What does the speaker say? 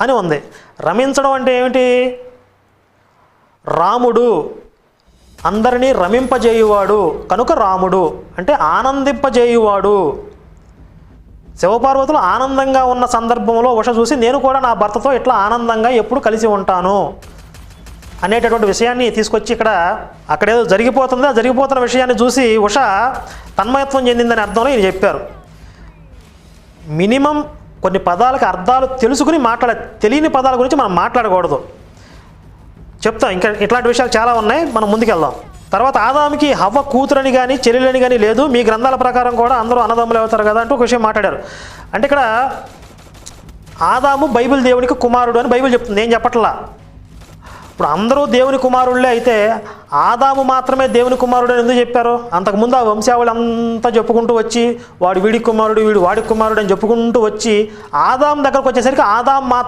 అని ఉంది. రమించడం అంటే ఏమిటి? రాముడు అందరినీ రమింపజేయువాడు. కనుక రాముడు అంటే ఆనందింపజేయువాడు. శివపార్వతులు ఆనందంగా ఉన్న సందర్భంలో ఉష చూసి నేను కూడా నా భర్తతో ఇట్లా ఆనందంగా ఎప్పుడు కలిసి ఉంటాను అనేటటువంటి విషయాన్ని తీసుకొచ్చి ఇక్కడ అక్కడేదో జరిగిపోతుంది. ఆ జరిగిపోతున్న విషయాన్ని చూసి ఉష తన్మయత్వం చెందిందని అర్థంలో ఈయన చెప్పారు. మినిమం కొన్ని పదాలకు అర్థాలు తెలుసుకుని మాట్లాడ తెలియని పదాల గురించి మనం మాట్లాడకూడదు. చెప్తాం. ఇంకా ఇట్లాంటి విషయాలు చాలా ఉన్నాయి. మనం ముందుకెళ్దాం. తర్వాత ఆదాముకి హవ్వ కూతురని కానీ చెల్లెలని కానీ లేదు. మీ గ్రంథాల ప్రకారం కూడా అందరూ అన్నదమ్ములు అవుతారు కదా అంటూ ఒక విషయం మాట్లాడారు. అంటే ఇక్కడ ఆదాము బైబిల్ దేవునికి కుమారుడు అని బైబిల్ చెప్తుంది. నేను చెప్పట్లా. ఇప్పుడు అందరూ దేవుని కుమారుళ్ళే అయితే ఆదాము మాత్రమే దేవుని కుమారుడు అని ఎందుకు చెప్పారు? అంతకుముందు ఆ వంశావళి అంతా చెప్పుకుంటూ వచ్చి వాడు వీడి కుమారుడు వీడు వాడి కుమారుడు అని చెప్పుకుంటూ వచ్చి ఆదాం దగ్గరకు వచ్చేసరికి ఆదాం మాత్రం